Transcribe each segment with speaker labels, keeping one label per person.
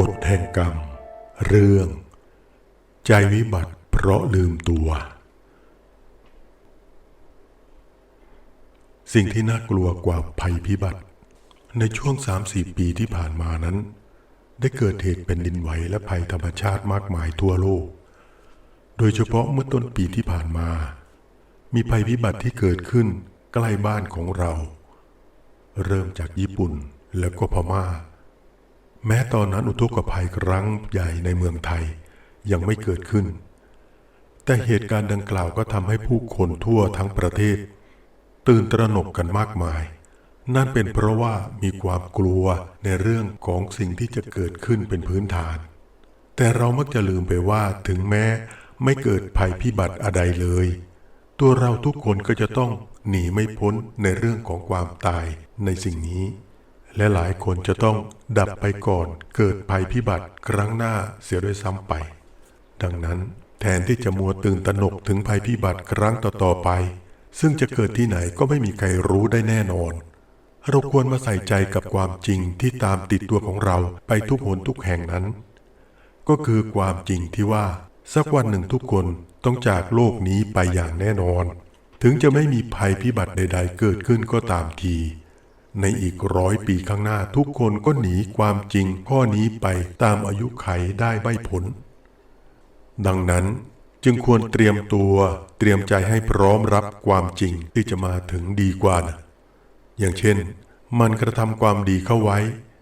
Speaker 1: กฎแห่งกรรม เรื่อง ใจวิบัติเพราะลืมตัว สิ่งที่น่ากลัวกว่าภัยพิบัติ ในช่วง 3-4 ปีที่ผ่านมานั้น ได้เกิดเหตุเป็นดินไหวและภัยธรรมชาติมากมายทั่วโลก โดยเฉพาะเมื่อต้นปีที่ผ่านมา มีภัยพิบัติที่เกิดขึ้นใกล้บ้านของเรา เริ่มจากญี่ปุ่นแล้วก็พม่า แม้ตอนนั้นอุทกภัยครั้งใหญ่ในเมืองไทยยังไม่เกิดขึ้น แต่เหตุการณ์ดังกล่าวก็ทำให้ผู้คนทั่วทั้งประเทศ ตื่นตระหนกกันมากมาย นั่นเป็นเพราะว่ามีความกลัวในเรื่องของสิ่งที่จะเกิดขึ้นเป็นพื้นฐาน แต่เรามักจะลืมไปว่าถึงแม้ไม่เกิดภัยพิบัติอะไรเลย ตัวเราทุกคนก็จะต้องหนีไม่พ้นในเรื่องของความตายในสิ่งนี้ และหลายคนจะต้องดับไปก่อนเกิดภัยพิบัติครั้งหน้าเสียด้วยซ้ำไป ดังนั้นแทนที่จะมัวตื่นตระหนกถึงภัยพิบัติครั้งต่อๆไป ซึ่งจะเกิดที่ไหนก็ไม่มีใครรู้ได้แน่นอน เราควรมาใส่ใจกับความจริงที่ตามติดตัวของเราไปทุกหนทุกแห่งนั้น ก็คือความจริงที่ว่า สักวันหนึ่งทุกคนต้องจากโลกนี้ไปอย่างแน่นอน ถึงจะไม่มีภัยพิบัติใด ๆ เกิดขึ้นก็ตามที ในอีกร้อยปีข้างหน้าทุกคนก็หนีความจริงข้อนี้ไปตามอายุไขได้ไม่พ้นดังนั้นจึงควรเตรียมตัวเตรียมใจให้พร้อมรับความจริงที่จะมาถึงดีกว่านะอย่างเช่น มันกระทำความดีเข้าไว้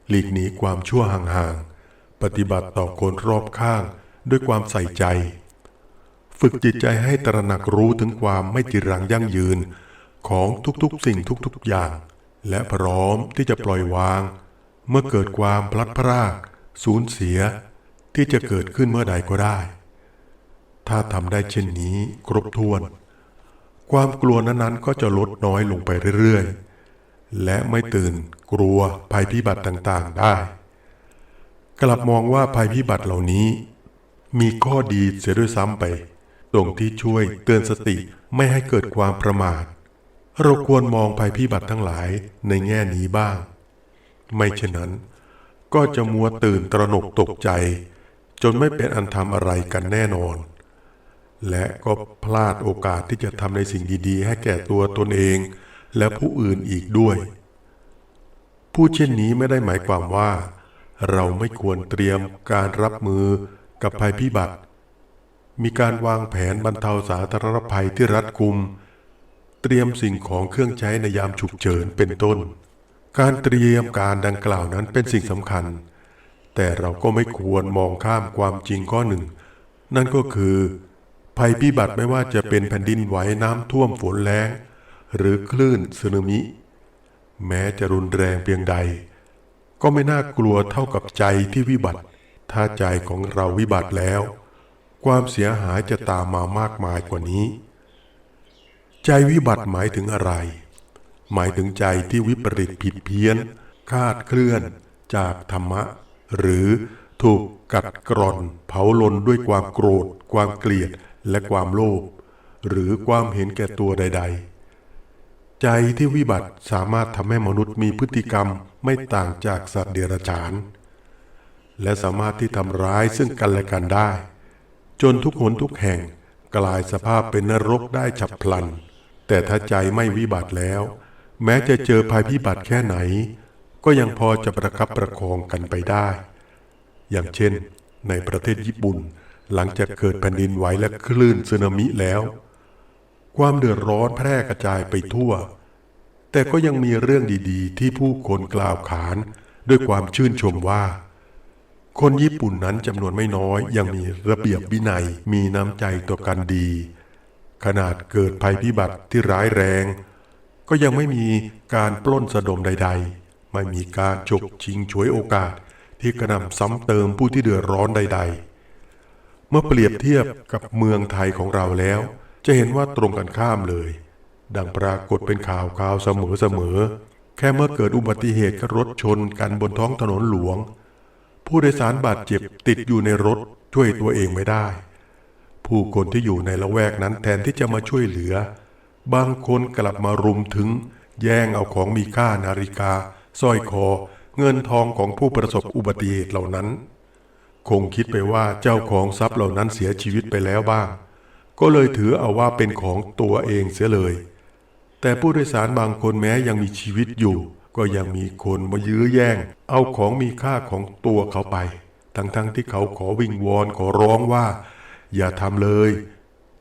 Speaker 1: หลีกหนีความชั่วห่างๆ ปฏิบัติต่อคนรอบข้างด้วยความใส่ใจ ฝึกจิตใจให้ตระหนักรู้ถึงความไม่จีรังยั่งยืนของทุกๆสิ่งทุกๆอย่าง และพร้อมที่จะปล่อยวาง เมื่อเกิดความพลัดพรากสูญเสีย ที่จะเกิดขึ้นเมื่อใดก็ได้ ถ้าทำได้เช่นนี้ครบถ้วน ความกลัวนั้นๆก็จะลดน้อยลงไปเรื่อยๆ และไม่ตื่นกลัวภัยพิบัติต่างๆได้ กลับมองว่าภัยพิบัติเหล่านี้ มีข้อดีเสียด้วยซ้ำไปตรงที่ช่วยเตือนสติไม่ให้เกิดความประมาท เราควรมองภัยพิบัติทั้งหลายในแง่นี้บ้าง ไม่เช่นนั้น ก็จะมัวตื่นตระหนกตกใจ จนไม่เป็นอันทำอะไรกันแน่นอน และก็พลาดโอกาสที่จะทำในสิ่งดีๆ ให้แก่ตัวตนเอง และผู้อื่นอีกด้วย ผู้เช่นนี้ไม่ได้หมายความว่า เราไม่ควรเตรียมการรับมือกับภัยพิบัติ มีการวางแผนบรรเทาสาธารณภัยที่รัดกุม เตรียมสิ่งของเครื่องใช้ในยามฉุกเฉินเป็นต้น การเตรียมการดังกล่าวนั้นเป็นสิ่งสำคัญ แต่เราก็ไม่ควรมองข้ามความจริงข้อหนึ่ง นั่นก็คือ ภัยพิบัติไม่ว่าจะเป็นแผ่นดินไหวน้ำท่วมฝนแล้ง หรือคลื่นสึนามิ แม้จะรุนแรงเพียงใด ก็ไม่น่ากลัวเท่ากับใจที่วิบัติ ถ้าใจของเราวิบัติแล้ว ความเสียหายจะตามมามากมายกว่านี้ ใจวิบัติหมายถึงอะไร หมายถึงใจที่วิปริตผิดเพี้ยน คาดเคลื่อนจากธรรมะ หรือถูกกัดกร่อนเผาลนด้วยความโกรธ ความเกลียดและความโลภหรือความเห็นแก่ตัวใด ๆ ใจที่วิบัติสามารถทำให้มนุษย์มีพฤติกรรมไม่ต่างจากสัตว์เดรัจฉาน และสามารถที่ทำร้ายซึ่งกันและกันได้ จนทุกหนทุกแห่งกลายสภาพเป็นนรกได้ฉับพลัน แต่ถ้าใจไม่วิบัติแล้ว แม้จะเจอภัยพิบัติแค่ไหน ก็ยังพอจะประคับประคองกันไปได้ อย่างเช่น ในประเทศญี่ปุ่น หลังจากเกิดแผ่นดินไหวและคลื่นสึนามิแล้ว ความเดือดร้อนแพร่กระจายไปทั่ว แต่ก็ยังมีเรื่องดีๆ ที่ผู้คนกล่าวขานด้วยความชื่นชมว่า คนญี่ปุ่นนั้นจำนวนไม่น้อยยังมีระเบียบวินัยมีน้ำใจต่อกันดี ขนาดเกิดภัยพิบัติที่ร้ายแรง ก็ยังไม่มีการปล้นสะดมใด ๆ ไม่มีการฉกชิงฉวยโอกาสที่กระนำซ้ำเติมผู้ที่เดือดร้อนใด ๆ เมื่อเปรียบเทียบกับเมืองไทยของเราแล้ว จะเห็นว่าตรงกันข้ามเลย ดังปรากฏเป็นข่าวข่าวเสมอๆแค่เมื่อเกิดอุบัติเหตุรถชนกันบนท้องถนนหลวง ผู้โดยสารบาดเจ็บติดอยู่ในรถช่วยตัวเองไม่ได้ ผู้คนที่อยู่ในละแวกนั้นแทนที่จะมาช่วยเหลือ บางคนกลับมารุมถึง แย่งเอาของมีค่านาฬิกาสร้อยคอ เงินทองของผู้ประสบอุบัติเหตุเหล่านั้น คงคิดไปว่าเจ้าของทรัพย์เหล่านั้นเสียชีวิตไปแล้วบ้าง ก็เลยถือเอาว่าเป็นของตัวเองเสียเลย แต่ผู้โดยสารบางคนแม้ยังมีชีวิตอยู่ ก็ยังมีคนมายื้อแย่ง เอาของมีค่าของตัวเขาไป ทั้งๆที่เขาขอวิงวอนขอร้องว่า อย่าทำเลย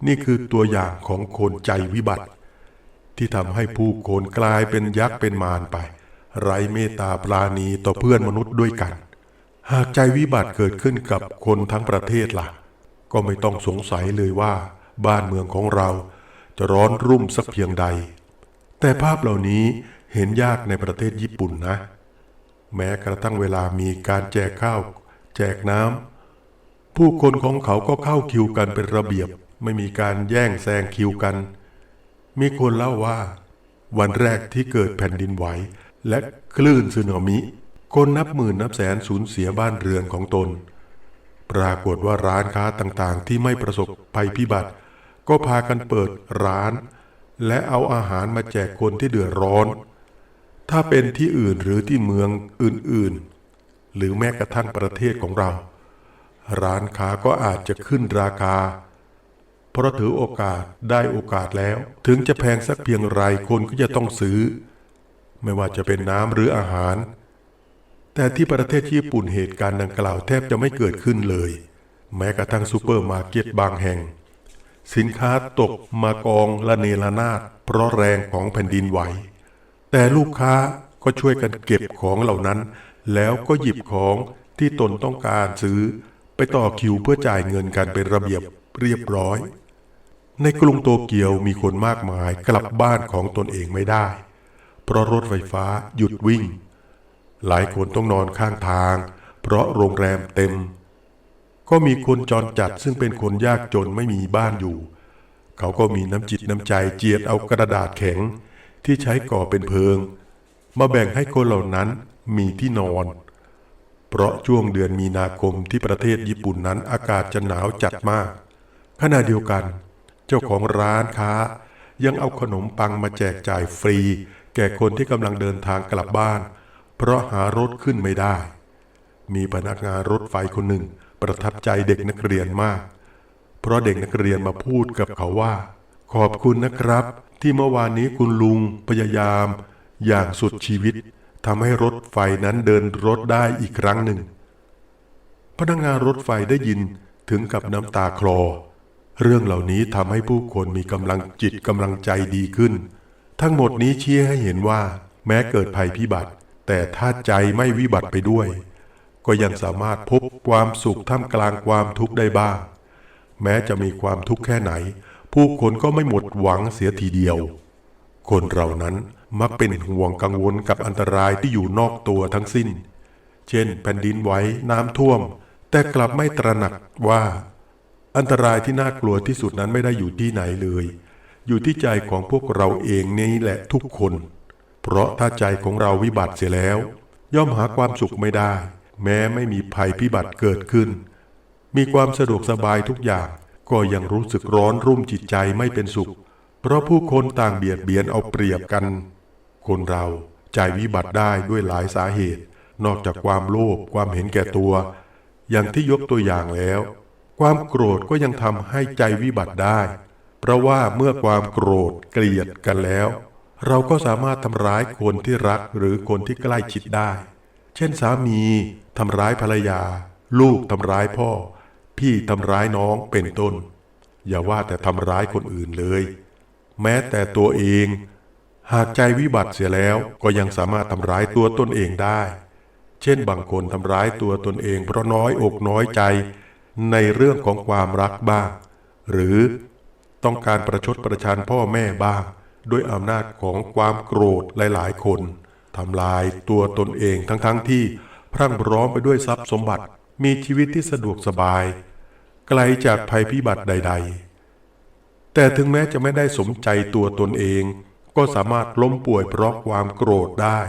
Speaker 1: นี่คือตัวอย่างของคนใจวิบัติ ที่ทำให้ผู้คนกลายเป็นยักษ์เป็นมารไป ไร้เมตตาปราณีต่อเพื่อนมนุษย์ด้วยกัน หากใจวิบัติเกิดขึ้นกับคนทั้งประเทศล่ะ ก็ไม่ต้องสงสัยเลยว่า บ้านเมืองของเราจะร้อนรุ่มสักเพียงใด แต่ภาพเหล่านี้เห็นยากในประเทศญี่ปุ่นนะ แม้กระทั่งเวลามีการแจกข้าว แจกน้ำ ผู้คนของเขาก็เข้าคิวกันเป็นระเบียบ ไม่มีการแย่งแซงคิวกัน มีคนเล่าว่า วันแรกที่เกิดแผ่นดินไหว และคลื่นสึนามิ คนนับหมื่นนับแสนสูญเสียบ้านเรือนของตน ปรากฏว่าร้านค้าต่างๆ ที่ไม่ประสบภัยพิบัติ ก็พากันเปิดร้าน และเอาอาหารมาแจกคนที่เดือดร้อน ถ้าเป็นที่อื่นหรือที่เมืองอื่นๆ หรือแม้กระทั่งประเทศของเรา ร้านค้าก็อาจจะขึ้นราคา เพราะถือโอกาสได้โอกาสแล้ว ถึงจะแพงสักเพียงไรคนก็จะต้องซื้อ ไม่ว่าจะเป็นน้ำหรืออาหาร แต่ที่ประเทศญี่ปุ่นเหตุการณ์ดังกล่าวแทบจะไม่เกิดขึ้นเลย แม้กระทั่งซูเปอร์มาร์เก็ตบางแห่ง สินค้าตกมากองละเนระนาดเพราะแรงของแผ่นดินไหว แต่ลูกค้าก็ช่วยกันเก็บของเหล่านั้น แล้วก็หยิบของที่ตนต้องการซื้อ ไปต่อคิวเพื่อจ่ายเงินกันเป็นระเบียบเรียบร้อย ในกรุงโตเกียวมีคนมากมายกลับบ้านของตนเองไม่ได้ เพราะรถไฟฟ้าหยุดวิ่ง หลายคนต้องนอนข้างทาง เพราะโรงแรมเต็ม ก็มีคนจรจัดซึ่งเป็นคนยากจนไม่มีบ้านอยู่ เขาก็มีน้ำจิตน้ำใจเจียดเอากระดาษแข็งที่ใช้ก่อเป็นเพิง มาแบ่งให้คนเหล่านั้นมีที่นอน เพราะช่วงเดือนมีนาคมที่ประเทศญี่ปุ่นนั้นอากาศจะหนาวจัดมาก ขณะเดียวกัน เจ้าของร้านค้า ยังเอาขนมปังมาแจกจ่ายฟรี แก่คนที่กำลังเดินทางกลับบ้าน เพราะหารถขึ้นไม่ได้ มีพนักงานรถไฟคนหนึ่งประทับใจเด็กนักเรียนมาก เพราะเด็กนักเรียนมาพูดกับเขาว่า ขอบคุณนะครับ ที่เมื่อวานนี้คุณลุงพยายาม อย่างสุดชีวิต ทำให้รถไฟนั้นเดินรถได้อีกครั้งหนึ่ง พนักงานรถไฟได้ยินถึงกับน้ำตาคลอ เรื่องเหล่านี้ทำให้ผู้คนมีกำลังจิตกำลังใจดีขึ้น ทั้งหมดนี้ชี้ให้เห็นว่า แม้เกิดภัยพิบัติ แต่ถ้าใจไม่วิบัติไปด้วย ก็ยังสามารถพบความสุขท่ามกลางความทุกข์ได้บ้าง แม้จะมีความทุกข์แค่ไหน ผู้คนก็ไม่หมดหวังเสียทีเดียว คนเรานั้น มักเป็นห่วงกังวลกับอันตรายที่อยู่นอกตัวทั้งสิ้น เช่น แผ่นดินไหวน้ำท่วม แต่กลับไม่ตระหนักว่า อันตรายที่น่ากลัวที่สุดนั้นไม่ได้อยู่ที่ไหนเลย อยู่ที่ใจของพวกเราเองนี่แหละทุกคน เพราะถ้าใจของเราวิบัติเสียแล้ว ย่อมหาความสุขไม่ได้ แม้ไม่มีภัยพิบัติเกิดขึ้น มีความสะดวกสบายทุกอย่างก็ยังรู้สึกร้อนรุ่มจิตใจไม่เป็นสุข เพราะผู้คนต่างเบียดเบียนเอาเปรียบกัน คนเราใจวิบัติได้ด้วยหลายสาเหตุ นอกจากความโลภความเห็นแก่ตัว อย่างที่ยกตัวอย่างแล้ว ความโกรธก็ยังทำให้ใจวิบัติได้ เพราะว่าเมื่อความโกรธเกลียดกันแล้ว เราก็สามารถทำร้ายคนที่รักหรือคนที่ใกล้ชิดได้ เช่นสามีทำร้ายภรรยา ลูกทำร้ายพ่อ พี่ทำร้ายน้องเป็นต้น อย่าว่าแต่ทำร้ายคนอื่นเลย แม้แต่ตัวเอง หากใจวิบัติเสียแล้วก็ยังสามารถทำร้ายตัวตนเองได้ เช่นบางคนทำร้ายตัวตนเองเพราะน้อยอกน้อยใจในเรื่องของความรักบ้าง หรือต้องการประชดประชันพ่อแม่บ้าง ด้วยอำนาจของความโกรธหลายๆ คนทำลายตัวตนเองทั้งๆทที่พรั่งพร้อมไปด้วยทรัพย์สมบัติ มีชีวิตที่สะดวกสบาย ไกลจากภัยพิบัติใด ๆ แต่ถึงแม้จะไม่ได้สมใจตัวตนเอง ก็สามารถล้มป่วยเพราะความโกรธได้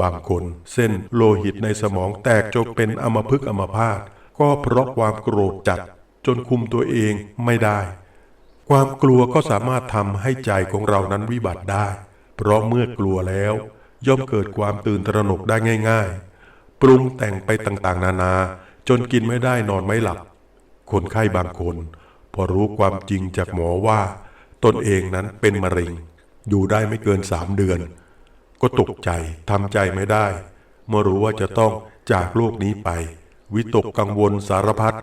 Speaker 1: บางคนเส้นโลหิตในสมองแตกจนเป็นอมพฤกอมพาตก็เพราะความโกรธจัดจนคุมตัวเองไม่ได้ ความกลัวก็สามารถทำให้ใจของเรานั้นวิบัติได้ เพราะเมื่อกลัวแล้ว ย่อมเกิดความตื่นตระหนกได้ง่าย ๆ ปรุงแต่งไปต่างๆ นานา จนกินไม่ได้นอนไม่หลับ คนไข้บางคน พอรู้ความจริงจากหมอว่า ตนเองนั้นเป็นมะเร็ง อยู่ได้ไม่เกินสามเดือน ก็ตกใจทำใจไม่ได้ เมื่อรู้ว่าจะต้องจากโลกนี้ไป วิตกกังวลสารพัด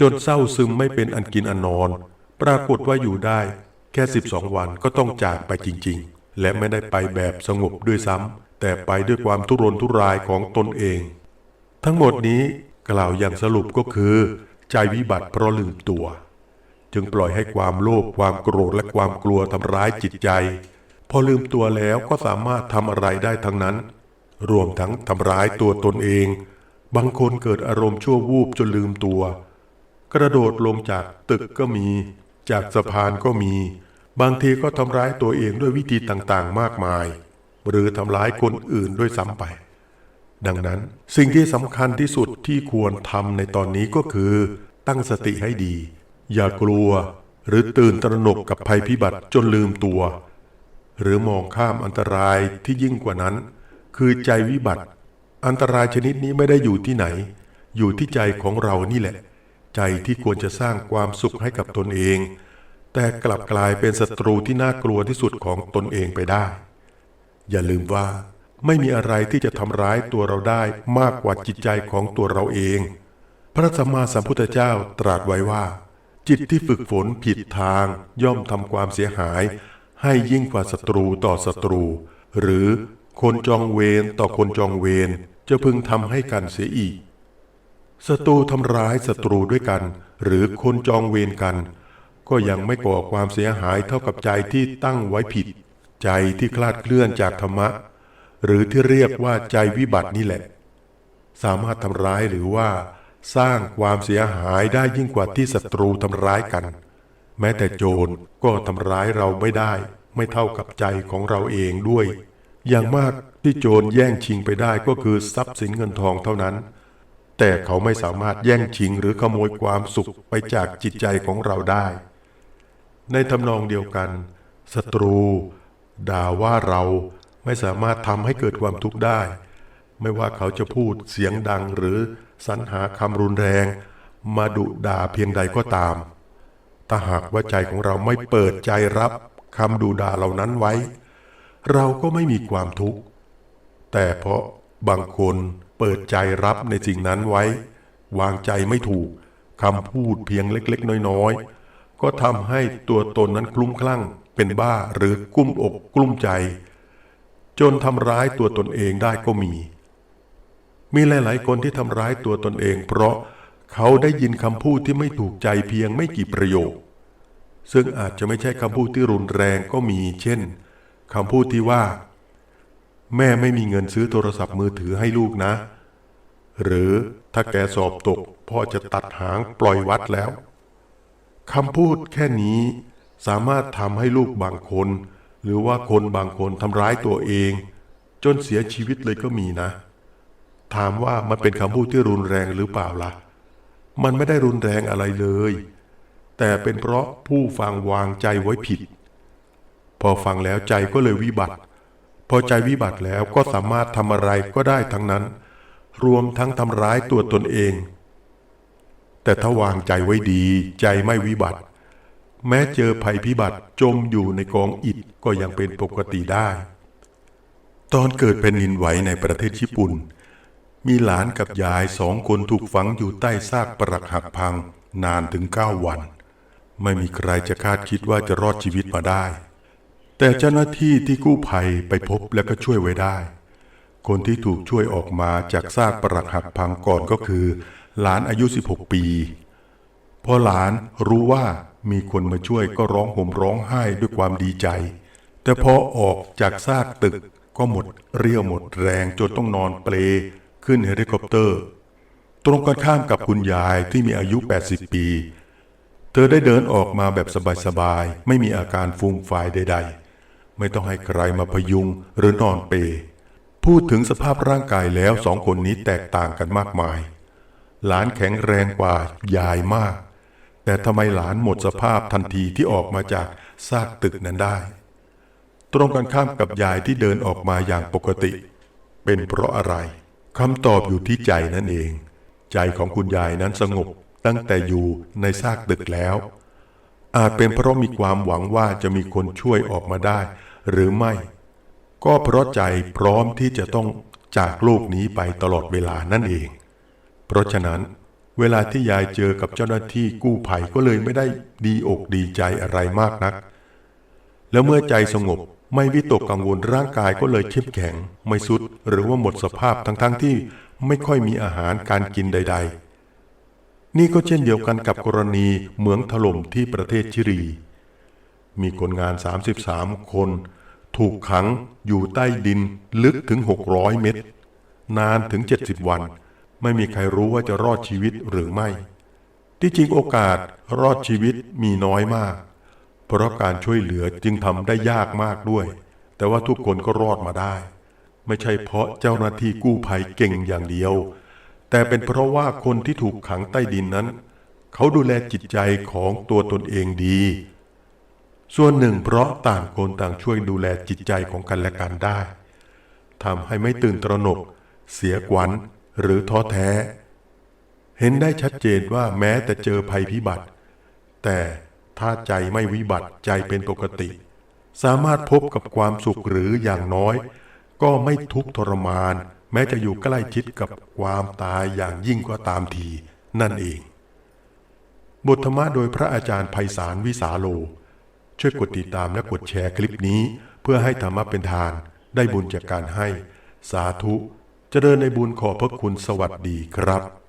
Speaker 1: จนเศร้าซึมไม่เป็นอันกินอันนอน ปรากฏว่าอยู่ได้แค่ 12 วันก็ต้องจากไปจริง ๆ และไม่ได้ไปแบบสงบด้วยซ้ำแต่ไปด้วยความทุรนทุรายของตนเอง ทั้งหมดนี้กล่าวอย่างสรุปก็คือ ใจวิบัติเพราะลืมตัว จึงปล่อยให้ความโลภความโกรธและความกลัวทำร้ายจิตใจ พอลืมตัวแล้วก็สามารถทำอะไรได้ทั้งนั้น รวมทั้งทำร้ายตัวตนเอง บางคนเกิดอารมณ์ชั่ววูบจนลืมตัว กระโดดลงจากตึกก็มี จากสะพานก็มี บางทีก็ทำร้ายตัวเองด้วยวิธีต่างๆ มากมาย หรือทำร้ายคนอื่นด้วยซ้ำไป ดังนั้นสิ่งที่สำคัญที่สุดที่ควรทำในตอนนี้ก็คือ ตั้งสติให้ดี อย่ากลัวหรือตื่นตระหนกกับภัยพิบัติจนลืมตัว หรือมองข้ามอันตรายที่ยิ่งกว่านั้น คือใจวิบัติ อันตรายชนิดนี้ไม่ได้อยู่ที่ไหน อยู่ที่ใจของเรานี่แหละ ใจที่ควรจะสร้างความสุขให้กับตนเอง แต่กลับกลายเป็นศัตรูที่น่ากลัวที่สุดของตนเองไปได้ อย่าลืมว่าไม่มีอะไรที่จะทำร้ายตัวเราได้มากกว่าจิตใจของตัวเราเอง พระสัมมาสัมพุทธเจ้าตรัสไว้ว่า จิตที่ฝึกฝนผิดทางย่อมทำความเสียหาย ให้ยิ่งกว่าศัตรูต่อศัตรู หรือคนจองเวรต่อคนจองเวรจะพึงทำให้กันเสียอีกศัตรูทำร้ายศัตรูด้วยกัน หรือคนจองเวรกัน ก็ยังไม่ก่อความเสียหายเท่ากับใจที่ตั้งไว้ผิด ใจที่คลาดเคลื่อนจากธรรมะ หรือที่เรียกว่าใจวิบัตินี่แหละ สามารถทำร้ายหรือว่า สร้างความเสียหายได้ยิ่งกว่าที่ศัตรูทำร้ายกัน แม้แต่โจรก็ทำร้ายเราไม่ได้ ไม่เท่ากับใจของเราเองด้วย อย่างมากที่โจรแย่งชิงไปได้ก็คือทรัพย์สินเงินทองเท่านั้น แต่เขาไม่สามารถแย่งชิงหรือขโมยความสุขไปจากจิตใจของเราได้ ในทำนองเดียวกันศัตรู ด่าว่าเราไม่สามารถทำให้เกิดความทุกข์ได้ ไม่ว่าเขาจะพูดเสียงดังหรือสรรหาคำรุนแรง มาดุด่าเพียงใดก็ตาม ถ้าหากว่าใจของเราไม่เปิดใจรับคำดุด่าเหล่านั้นไว้ เราก็ไม่มีความทุกข์ แต่เพราะบางคนเปิดใจรับในสิ่งนั้นไว้ วางใจไม่ถูกคำพูดเพียงเล็ก ๆ น้อย ๆ ก็ทำให้ตัวตนนั้นคลุ้มคลั่ง เป็นบ้าหรือกุ้มอกกลุ้มใจ จนทำร้ายตัวตนเองได้ก็มี มีหลาย ๆ คนที่ทำร้ายตัวตนเอง เพราะเขาได้ยินคำพูดที่ไม่ถูกใจเพียงไม่กี่ประโยค ซึ่งอาจจะไม่ใช่คำพูดที่รุนแรงก็มี เช่นคำพูดที่ว่า แม่ไม่มีเงินซื้อโทรศัพท์มือถือให้ลูกนะ หรือถ้าแกสอบตกพ่อจะตัดหางปล่อยวัดแล้วคำพูดแค่นี้สามารถทำให้ลูกบางคน หรือว่าคนบางคนทำร้ายตัวเอง จนเสียชีวิตเลยก็มีนะ ถามว่ามันเป็นคำพูดที่รุนแรงหรือเปล่าล่ะ มันไม่ได้รุนแรงอะไรเลย แต่เป็นเพราะผู้ฟังวางใจไว้ผิด พอฟังแล้วใจก็เลยวิบัติ พอใจวิบัติแล้วก็สามารถทำอะไรก็ได้ทั้งนั้น รวมทั้งทำร้ายตัวตนเอง แต่ถ้าวางใจไว้ดี ใจไม่วิบัติ แม้เจอภัยพิบัติจมอยู่ในกองอิฐก็ยังเป็นปกติได้ ตอนเกิดแผ่นดินไหวในประเทศญี่ปุ่น มีหลานกับยายสองคนถูกฝังอยู่ใต้ซากปรักหักพังนานถึงเก้าวัน ไม่มีใครจะคาดคิดว่าจะรอดชีวิตมาได้ แต่เจ้าหน้าที่ที่กู้ภัยไปพบและก็ช่วยไว้ได้ คนที่ถูกช่วยออกมาจากซากปรักหักพังก่อนก็คือ หลานอายุ 16 ปี พอหลานรู้ว่ามีคนมาช่วยก็ร้องห่มร้องไห้ด้วยความดีใจ แต่พอออกจากซากตึกก็หมดเรี่ยวหมดแรงจนต้องนอนเปล ขึ้นเฮลิคอปเตอร์ ตรงกันข้ามกับคุณยายที่มีอายุ 80 ปี เธอได้เดินออกมาแบบสบายๆ ไม่มีอาการฟูมฟายใด ๆ ไม่ต้องให้ใครมาพยุงหรือนอนเป พูดถึงสภาพร่างกายแล้วสองคนนี้แตกต่างกันมากมาย หลานแข็งแรงกว่ายายมาก แต่ทำไมหลานหมดสภาพทันทีที่ออกมาจากซากตึกนั้นได้ตรงกันข้ามกับยายที่เดินออกมาอย่างปกติ เป็นเพราะอะไร คำตอบอยู่ที่ใจนั่นเอง ใจของคุณยายนั้นสงบตั้งแต่อยู่ในซากตึกแล้ว อาจเป็นเพราะมีความหวังว่าจะมีคนช่วยออกมาได้ หรือไม่ ก็เพราะใจพร้อมที่จะต้องจากโลกนี้ไปตลอดเวลานั่นเอง เพราะฉะนั้น เวลาที่ยายเจอกับเจ้าหน้าที่กู้ภัยก็เลยไม่ได้ดีอกดีใจอะไรมากนัก แล้วเมื่อใจสงบ ไม่วิตกกังวลร่างกายก็เลยเข้มแข็ง ไม่สุดหรือว่าหมดสภาพทั้งๆทที่ไม่ค่อยมีอาหารการกินใด ๆ นี่ก็เช่นเดียวกันกับกรณีเหมืองถล่มที่ประเทศชิลี มีคนงาน 33 คน ถูกขังอยู่ใต้ดินลึกถึง 600 เมตร นานถึง 70 วัน ไม่มีใครรู้ว่าจะรอดชีวิตหรือไม่ ที่จริงโอกาสรอดชีวิตมีน้อยมาก เพราะการช่วยเหลือจึงทำได้ยากมากด้วย แต่ว่าทุกคนก็รอดมาได้ ไม่ใช่เพราะเจ้าหน้าที่กู้ภัยเก่งอย่างเดียว แต่เป็นเพราะว่าคนที่ถูกขังใต้ดินนั้น เขาดูแลจิตใจของตัวตนเองดี ส่วนหนึ่งเพราะต่างคนต่างช่วยดูแลจิตใจของกันและกันได้ทำให้ไม่ตื่นตระหนก เสียขวัญหรือท้อแท้ เห็นได้ชัดเจนว่าแม้แต่เจอภัยพิบัติ แต่ ถ้าใจไม่วิบัติใจเป็นปกติ สามารถพบกับความสุขหรืออย่างน้อย ก็ไม่ทุกข์ทรมาน แม้จะอยู่ใกล้ชิดกับความตายอย่างยิ่งก็ตามที นั่นเอง บทธรรมะโดยพระอาจารย์ไพศาลวิสาโล ช่วยกดติดตามและกดแชร์คลิปนี้ เพื่อให้ธรรมะเป็นทาน ได้บุญจากการให้ สาธุจเจริญในบุญขอบพระคุณสวัสดีครับ